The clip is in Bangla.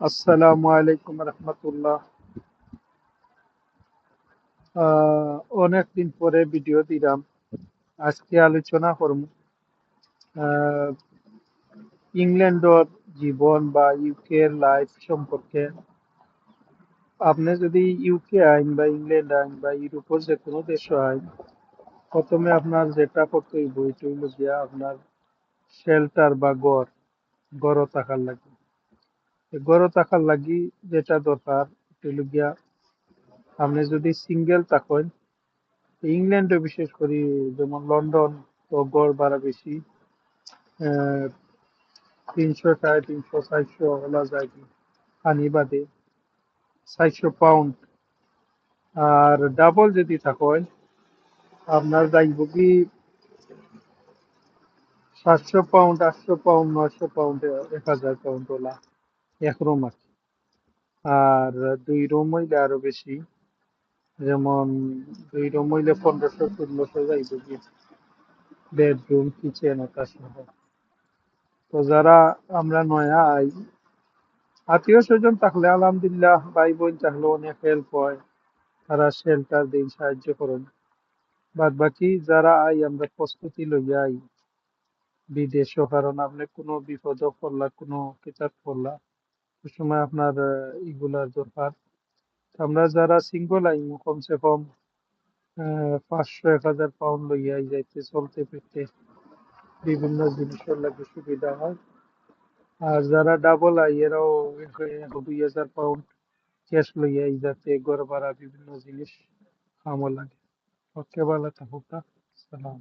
আসসালামু আলাইকুম রহমতুল্লাহ অনেক দিন পরে ভিডিও দিলাম। আজকে আলোচনা করব। ইংল্যান্ডর জীবন বা ইউকে লাইফ সম্পর্কে। আপনি যদি ইউকে আইন বা ইংল্যান্ড আইন বা ইউরোপের যে কোনো দেশ আইন, প্রথমে আপনার যেটা করতে হইব, এটা হইল গিয়া আপনার শেল্টার বা গড় গড় থাকার লাগে গড় থাকার লাগি যেটা দরকার, এটা হইল গিয়া আপনি যদি সিঙ্গেল থাকেন, ইংল্যান্ডে বিশেষ করে যেমন লন্ডন তো গড় ভাড়া বেশি তিনশো সাড়ে তিনশো, চারশো ওলা যায় কি, পানি বাদে, চারশো পাউন্ড আর ডাবল যদি থাকেন, আপনার যাইব কি সাতশো পাউন্ড আটশো পাউন্ড নয়শো পাউন্ড এক হাজার পাউন্ড ওলা এক রুম আর কি। আর দুই রুম হইলে আরও বেশি, যেমন দুই রুম হইলে পনেরোশো, ষোলোশো যাইব বেডরুম, কিচেন সহ তো যারা আমরা নয়া, আই, আত্মীয় স্বজন থাকলে আলহামদুলিল্লাহ, ভাই বোন থাকলে অনেক হেল্প হয়। তারা শেল্টার দিন সাহায্য করেন। বাদ বাকি যারা আই, আমরা প্রস্তুতি লইয়া আই। বিদেশ কারণ আপনি কোনো বিপদ পড়লা, কোনো কিতাব পড়লা সময় আপনার আহ, দরকার। আমরা যারা সিঙ্গল আই কমসে কম পাঁচশো এক হাজার পাউন্ড লইয়া যাইতে চলতে ফিরতে বিভিন্ন জিনিসের লাগে সুবিধা হয়। আর যারা ডাবল আই এরাও দুই হাজার পাউন্ড ক্যাশ লইয়া আই যাতে ঘর ভাড়া বিভিন্ন জিনিস কামও লাগে। ওকে ভালো থাকুক সালাম।